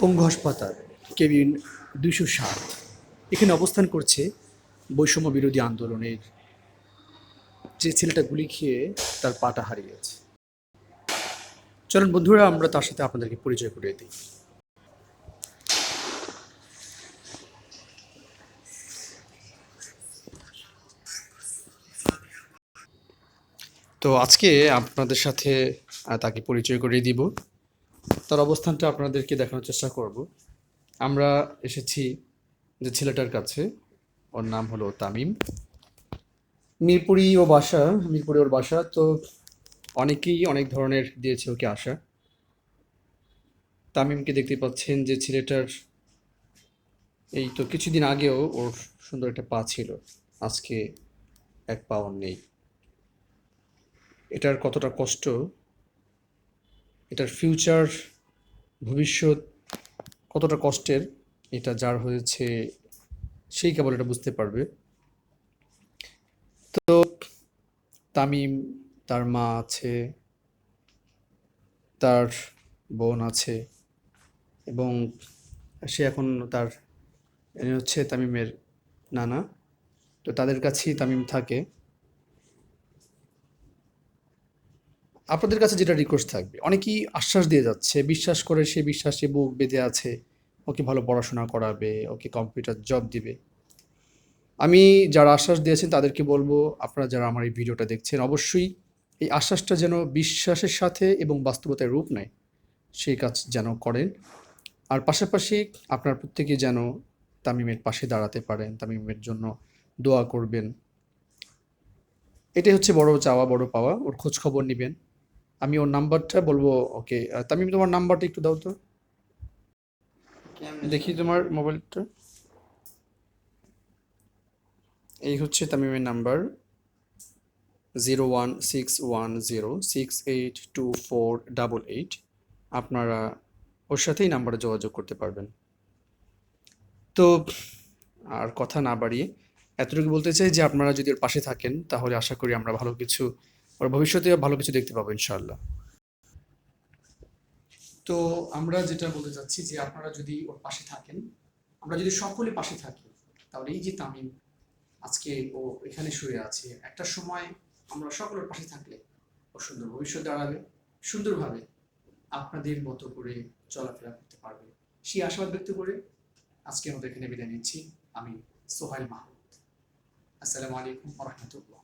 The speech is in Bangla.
পঙ্গু হাসপাতাল, কেবিন দুইশো সাত। এখানে অবস্থান করছে বৈষম্য বিরোধী আন্দোলনের। যে ছেলেটা গুলি খেয়ে তার পাটা হারিয়েছে। চলুন বন্ধুরা, আমরা তার সাথে আপনাদেরকে পরিচয় করিয়ে দিই। তো আজকে আপনাদের সাথে তাকে পরিচয় করিয়ে দিব। তার অবস্থানটা আপনাদেরকে দেখানোর চেষ্টা করব। আমরা এসেছি যে ছেলেটার কাছে, ওর নাম হলো তামিম। মিরপুরি ও বাসা, মিরপুরি ওর বাসা, তো অনেকেই অনেক ধরনের দিয়েছে ওকে আশা তামিমকে দেখতে পাচ্ছেন যে ছেলেটার এই তো কিছুদিন আগেও ওর সুন্দর একটা পা ছিল, আজকে এক পা ওর নেই। এটার কতটা কষ্ট এটার ফিউচার ভবিষ্যৎ কতটা কষ্টের, এটা যার হয়েছে, সেই কেবল এটা বুঝতে পারবে। তো তামিম, তার মা আছে, তার বোন আছে এবং সে এখন তার হচ্ছে তামিমের নানা। তো তাদের কাছেই তামিম থাকে। আপনাদের কাছে যেটা রিকোয়েস্ট থাকবে, অনেকেই আশ্বাস দিয়ে যাচ্ছে, বিশ্বাস করে সে বিশ্বাসে বুক বেঁধে আছে, ওকে ভালো পড়াশোনা করাবে, ওকে কম্পিউটার জব দিবে। আমি যারা আশ্বাস দিয়েছেন তাদেরকে বলব, আপনারা যারা আমার এই ভিডিওটা দেখছেন, অবশ্যই এই আশ্বাসটা যেন বিশ্বাসের সাথে এবং বাস্তবতায় রূপ নেয়, সেই কাজ যেন করেন। আর পাশাপাশি আপনার প্রত্যেকে যেন তামিমের পাশে দাঁড়াতে পারেন, তামিমের জন্য দোয়া করবেন। এটাই হচ্ছে বড় চাওয়া, বড় পাওয়া, ওর খোঁজ খবর নেবেন। আমি ওর নাম্বারটা বলব, ওকে। তামিম, তোমার নাম্বারটা একটু দাও তো। দেখি তোমার মোবাইলটা। এই হচ্ছে তামিমের number. Zero one six one zero six eight two four double eight. আপনারা ওর সাথেই নাম্বারে যোগাযোগ করতে পারবেন। তো আর কথা না বাড়িয়ে, এতটুকু বলতে চাই যে আপনারা যদি ওর পাশে থাকেন, তাহলে আশা করি আমরা ভালো কিছু ওর ভবিষ্যতে ভালো কিছু দেখতে পাবো, ইনশাআল্লাহ। তো আমরা যেটা বলতে চাচ্ছি যে আপনারা যদি ওর পাশে থাকেন, আমরা যদি সকলে পাশে থাকি, তাহলে এই যে তামিম আজকে ও এখানে শুয়ে আছে, একটা সময় আমরা সকলের পাশে থাকলে ও সুন্দর ভবিষ্যৎ দাঁড়াবে, সুন্দরভাবে আপনাদের মতো করে চলাফেরা করতে পারবে। সেই আশাবাদ ব্যক্ত করে আজকে আমাদের এখানে বিদায় নিচ্ছি। আমি সোহাইল মাহমুদ। আসসালামু আলাইকুম রহমতুল্লাহ।